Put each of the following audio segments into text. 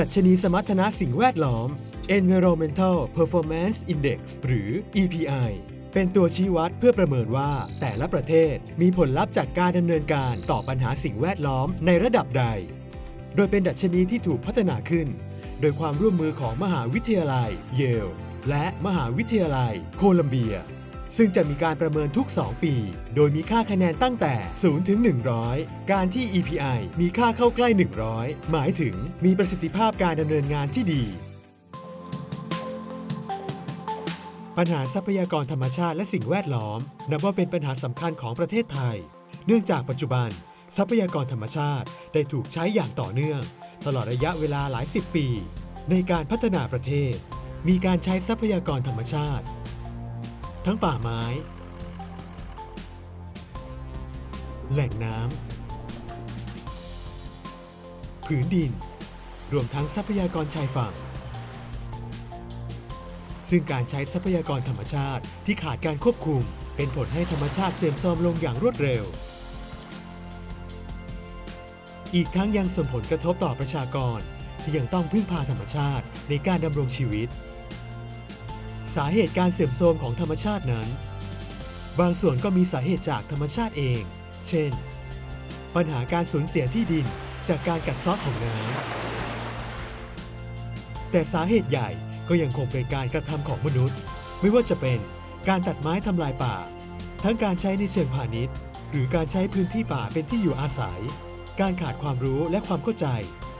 ดัชนีสมรรถนะสิ่งแวดล้อม Environmental Performance Index หรือ EPI เป็นตัวชี้วัดเพื่อประเมินว่าแต่ละประเทศมีผลลัพธ์จากการดำเนินการต่อปัญหาสิ่งแวดล้อมในระดับใด โดยเป็นดัชนีที่ถูกพัฒนาขึ้น โดยความร่วมมือของมหาวิทยาลัยเยล และมหาวิทยาลัยโคลัมเบีย ซึ่งจะมีการประเมินทุก 2 ปี โดยมีค่าคะแนนตั้งแต่ 0 ถึง 100 การที่ EPI มีค่าเข้าใกล้ 100 หมายถึงมีประสิทธิภาพการดำเนินงานที่ดี ปัญหาทรัพยากรธรรมชาติและสิ่งแวดล้อม นับว่าเป็นปัญหาสำคัญของประเทศไทย เนื่องจากปัจจุบัน ทรัพยากรธรรมชาติได้ถูกใช้อย่างต่อเนื่อง ตลอดระยะเวลาหลายสิบปี ในการพัฒนาประเทศ มีการใช้ทรัพยากรธรรมชาติ ทั้งป่าไม้ แหล่งน้ำผืนดิน รวมทั้งทรัพยากรชายฝั่ง ซึ่งการใช้ทรัพยากรธรรมชาติที่ขาดการควบคุม เป็นผลให้ธรรมชาติเสื่อมทรมลงอย่างรวดเร็ว อีกทั้งยังส่งผลกระทบต่อประชากรที่ยังต้องพึ่งพาธรรมชาติในการดำรงชีวิต สาเหตุการเสื่อมโทรมของธรรมชาตินั้น บางส่วนก็มีสาเหตุจากธรรมชาติเอง เช่น ปัญหาการสูญเสียที่ดินจากการกัดเซาะของน้ำแต่สาเหตุใหญ่ก็ยังคงเป็นการกระทำของมนุษย์ ไม่ว่าจะเป็นการตัดไม้ทำลายป่า ทั้งการใช้ในเชิงพาณิชย์ หรือการใช้พื้นที่ป่าเป็นที่อยู่อาศัย การขาดความรู้และความเข้าใจ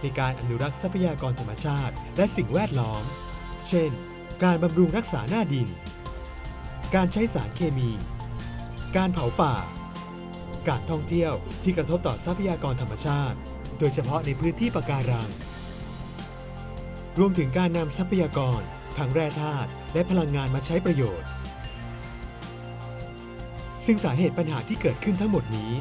ในการอนุรักษ์ทรัพยากรธรรมชาติ และสิ่งแวดล้อม เช่น การบำรุงรักษาหน้าดิน การใช้สารเคมี การเผาป่า การท่องเที่ยวที่กระทบต่อทรัพยากรธรรมชาติ โดยเฉพาะในพื้นที่ปะการัง รวมถึงการนำทรัพยากรทั้งแร่ธาตุและพลังงานมาใช้ประโยชน์ ซึ่งสาเหตุปัญหาที่เกิดขึ้นทั้งหมดนี้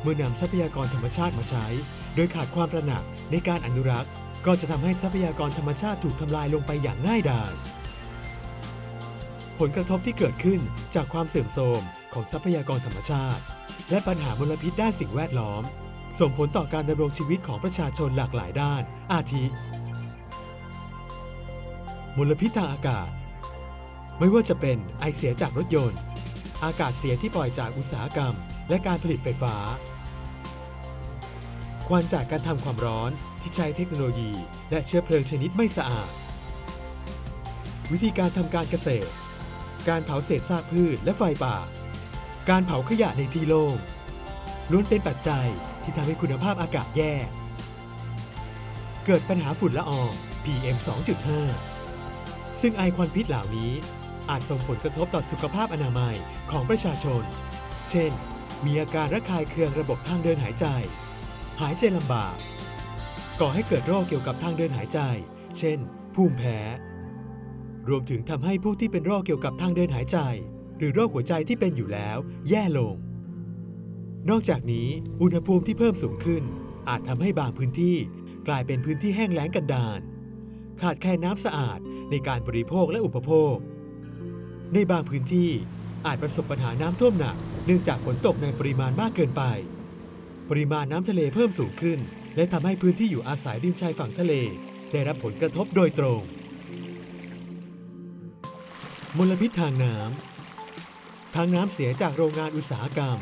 เมื่อนำทรัพยากรธรรมชาติมาใช้ โดยขาดความระหนักในการอนุรักษ์ ก็จะทำให้ทรัพยากรธรรมชาติถูกทำลายลงไปอย่างง่ายดาย ผลกระทบที่เกิดขึ้นจากความเสื่อมโทรมของทรัพยากรธรรมชาติ และปัญหามลพิษด้านสิ่งแวดล้อม ส่งผลต่อการดำรงชีวิตของประชาชนหลากหลายด้าน อาทิ มลพิษทางอากาศ ไม่ว่าจะเป็นไอเสียจากรถยนต์ อากาศเสียที่ปล่อยจากอุตสาหกรรม และการผลิตไฟฟ้า ควันจากการทำความร้อนที่ใช้เทคโนโลยี และเชื้อเพลิงชนิดไม่สะอาดวิธีการทำการเกษตร การเผาเศษซากพืชและไฟป่า การเผาขยะในที่โล่งล้วนเป็นปัจจัยที่ทำให้คุณภาพอากาศแย่ เกิดปัญหาฝุ่นละออง PM 2.5 ซึ่งไอควันพิษเหล่านี้อาจส่งผลกระทบต่อสุขภาพอนามัยของประชาชน เช่น มีอาการระคายเคืองระบบทางเดินหายใจ หายใจลำบาก ก่อให้เกิดโรคเกี่ยวกับทางเดินหายใจ เช่น ภูมิแพ้ รวมถึงทำให้ผู้ที่เป็นโรคเกี่ยวกับทางเดินหายใจ หรือโรคหัวใจที่เป็นอยู่แล้ว แย่ลง นอกจากนี้อุณหภูมิที่เพิ่มสูงขึ้น อาจทำให้บางพื้นที่ กลายเป็นพื้นที่แห้งแล้งกันดารขาดแคลนน้ำสะอาดในการบริโภคและอุปโภค ในบางพื้นที่อาจประสบปัญหาน้ำท่วมหนัก เนื่องจากฝนตกในปริมาณมากเกินไป ปริมาณน้ำทะเลเพิ่มสูงขึ้น และทำให้พื้นที่อยู่อาศัยริมชายฝั่งทะเล ได้รับผลกระทบโดยตรง มลพิษทางน้ำทางน้ำเสียจากโรงงานอุตสาหกรรม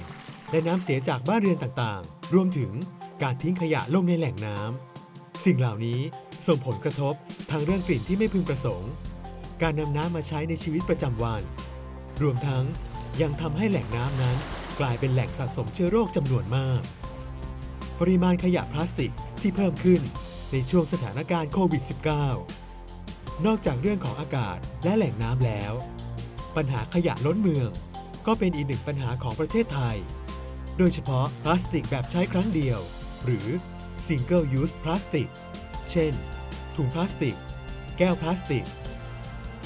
และน้ำเสียจากบ้านเรือนต่างๆ รวมถึงการทิ้งขยะลงในแหล่งน้ำสิ่งเหล่านี้ส่งผลกระทบทางเรื่องกลิ่นที่ไม่พึงประสงค์ การนำน้ำมาใช้ในชีวิตประจำวัน รวมทั้งยังทำให้แหล่งน้ำนั้น กลายเป็นแหล่งสะสมเชื้อโรคจำนวนมาก ปริมาณขยะพลาสติกที่เพิ่มขึ้นในช่วงสถานการณ์โควิด -19 นอกจากเรื่องของอากาศและแหล่งน้ำแล้ว ปัญหาขยะล้นเมือง ก็เป็นอีกหนึ่งปัญหาของประเทศไทย โดยเฉพาะพลาสติกแบบใช้ครั้งเดียว หรือ single use plastic เช่น ถุงพลาสติก แก้วพลาสติก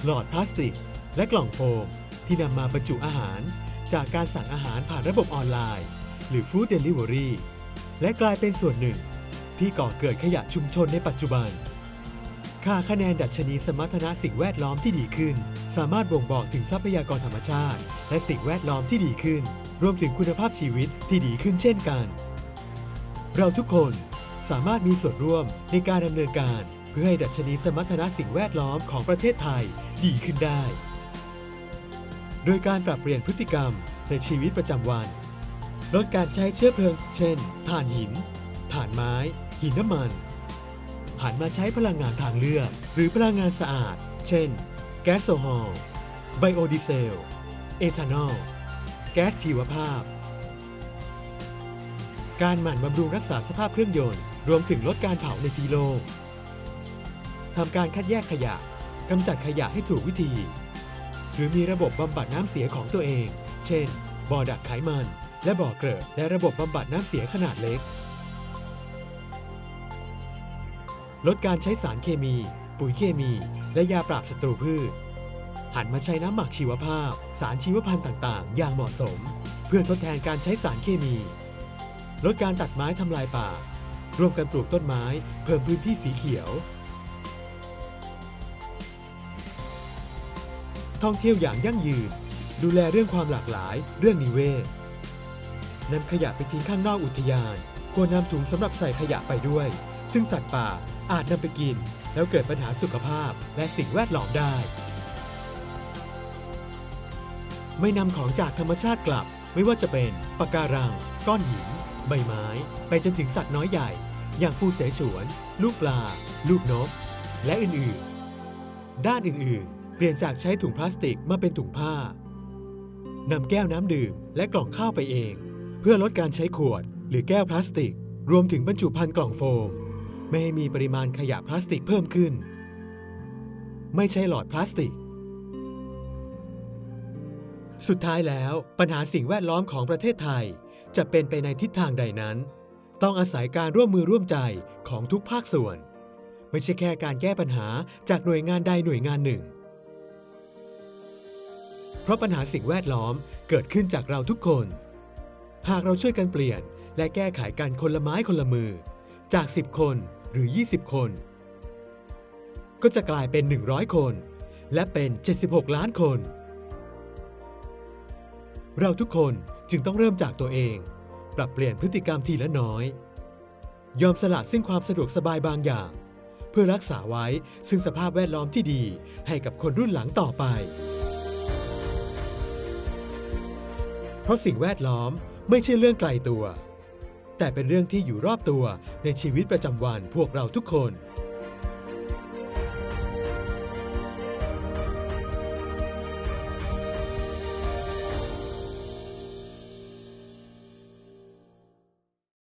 หลอดพลาสติก และกล่องโฟม ที่นำมาบรรจุอาหาร จากการสั่งอาหารผ่านระบบออนไลน์ หรือ Food Delivery และกลายเป็นส่วนหนึ่ง ที่ก่อเกิดขยะชุมชนในปัจจุบัน ค่าคะแนนดัชนีสมรรถนะสิ่งแวดล้อมที่ดีขึ้น สามารถบ่งบอกถึงทรัพยากรธรรมชาติ และสิ่งแวดล้อมที่ดีขึ้น รวมถึงคุณภาพชีวิตที่ดีขึ้นเช่นกัน เราทุกคนสามารถมีส่วนร่วมในการดำเนินการ เพื่อให้ดัชนีสมรรถนะสิ่งแวดล้อมของประเทศไทยดีขึ้นได้ โดยการปรับเปลี่ยนพฤติกรรมในชีวิตประจำวัน ลดการใช้เชื้อเพลิง เช่นถ่านหินถ่านไม้ หินน้ำมัน หันมาใช้พลังงานทางเลือก หรือพลังงานสะอาด เช่น แก๊สโซฮอล์ไบโอดีเซล เอทานอล แก๊สชีวภาพ การหมั่นบำรุงรักษาสภาพเครื่องยนต์ รวมถึงลดการเผาในที่โล่งทำการคัดแยกขยะกำจัดขยะให้ถูกวิธี หรือมีระบบบำบัดน้ำเสียของตัวเอง เช่น บ่อดักไขมัน และบ่อเกลอะและระบบบำบัดน้ำเสียขนาดเล็ก ลดการใช้สารเคมี ปุ๋ยเคมี และยาปราบศัตรูพืช หันมาใช้น้ำหมักชีวภาพ สารชีวพันธุ์ต่างๆ อย่างเหมาะสม เพื่อทดแทนการใช้สารเคมี ลดการตัดไม้ทำลายป่า ร่วมกันปลูกต้นไม้ เพิ่มพื้นที่สีเขียว ท่องเที่ยวอย่างยั่งยืน ดูแลเรื่องความหลากหลาย เรื่องนิเวศนำขยะไปทิ้งข้างนอกอุทยาน ควรนำถุงสำหรับใส่ขยะไปด้วย ซึ่งสัตว์ป่าอาจนำไปกิน แล้วเกิดปัญหาสุขภาพและสิ่งแวดล้อมได้ ไม่นำของจากธรรมชาติกลับ ไม่ว่าจะเป็นปะการัง ก้อนหิน ใบไม้ ไปจนถึงสัตว์น้อยใหญ่ อย่างปูเสฉวน ลูกปลา ลูกนก และอื่นๆ ด้านอื่นๆ เปลี่ยนจากใช้ถุงพลาสติกมาเป็นถุงผ้านำแก้วน้ำดื่มและกล่องข้าวไปเอง เพื่อลดการใช้ขวด หรือแก้วพลาสติก รวมถึงบรรจุภัณฑ์กล่องโฟม ไม่ให้มีปริมาณขยะพลาสติกเพิ่มขึ้น ไม่ใช้หลอดพลาสติก สุดท้ายแล้วปัญหาสิ่งแวดล้อมของประเทศไทย จะเป็นไปในทิศทางใดนั้น ต้องอาศัยการร่วมมือร่วมใจของทุกภาคส่วน ไม่ใช่แค่การแก้ปัญหาจากหน่วยงานใดหน่วยงานหนึ่ง เพราะปัญหาสิ่งแวดล้อมเกิดขึ้นจากเราทุกคน หากเราช่วยกันเปลี่ยนและแก้ไขกันคนละไม้คนละมือ จาก 10 คน หรือ 20 คน ก็จะกลายเป็น 100 คน และเป็น 76 ล้านคน เราทุกคนจึงต้องเริ่มจากตัวเอง ปรับเปลี่ยนพฤติกรรมทีละน้อย ยอมสละซึ่งความสะดวกสบายบางอย่าง เพื่อรักษาไว้ซึ่งสภาพแวดล้อมที่ดีให้กับคนรุ่นหลังต่อไป เพราะสิ่งแวดล้อมไม่ใช่เรื่องไกลตัว แต่เป็นเรื่องที่อยู่รอบตัวในชีวิตประจำวันพวกเราทุกคน